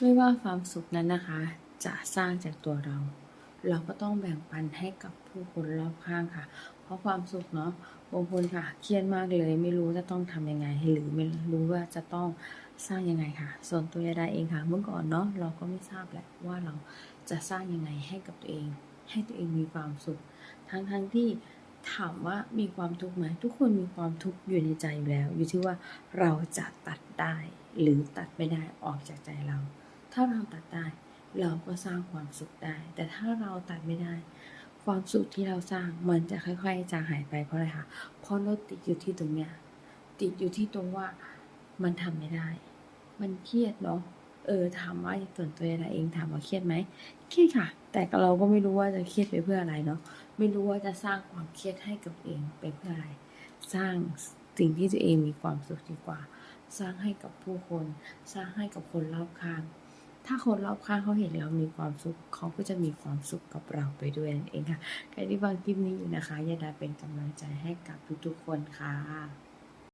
ไม่ว่าความสุขนั้นนะคะ จะสร้างจากตัวเรา เราก็ต้องแบ่งปันให้กับผู้คนรอบข้างค่ะ เพราะความสุขเนาะบางคนค่ะเครียดมากเลย ไม่รู้จะต้องทำยังไง หรือไม่รู้ว่าจะต้องสร้างยังไงค่ะ ส่วนตัวยาดาเองค่ะ เมื่อก่อนเนาะเราก็ไม่ทราบแหละว่าเราจะสร้างยังไงให้กับตัวเอง ให้ตัวเองมีความสุข ทั้งทั้งที่ถามว่ามีความทุกข์ไหมทุกคนมีความทุกข์อยู่ในใจอยู่แล้ว อยู่ที่ว่าเราจะตัดได้หรือตัดไม่ได้ออกจากใจเรา ถ้าเราตัดได้เราก็สร้างความสุขได้ แต่ถ้าเราตัดไม่ได้ ความสุขที่เราสร้างมันจะค่อยๆจางหายไปเพราะอะไรคะเพราะเราติดอยู่ที่ตรงเนี้ยติดอยู่ที่ตรงว่ามันทำไม่ได้ มันเครียดเนาะเออถามว่าส่วนตัวเราเองถามว่าเครียดไหมเครียดค่ะ แต่เราก็ไม่รู้ว่าจะเครียดไปเพื่ออะไรเนาะไม่รู้ว่าจะสร้างความเครียดให้กับตัวเองไปเพื่ออะไร สร้างสิ่งที่ตัวเองมีความสุขดีกว่า สร้างให้กับผู้คน สร้างให้กับคนรอบข้าง ถ้าคนรอบข้างเขาเห็นเรามีความสุขเขาก็จะมีความสุขกับเราไปด้วยนั่นเองค่ะ ใครที่ฟังคลิปนี้อยู่นะคะอย่าดาเป็นกำลังใจให้กับทุกๆคนค่ะ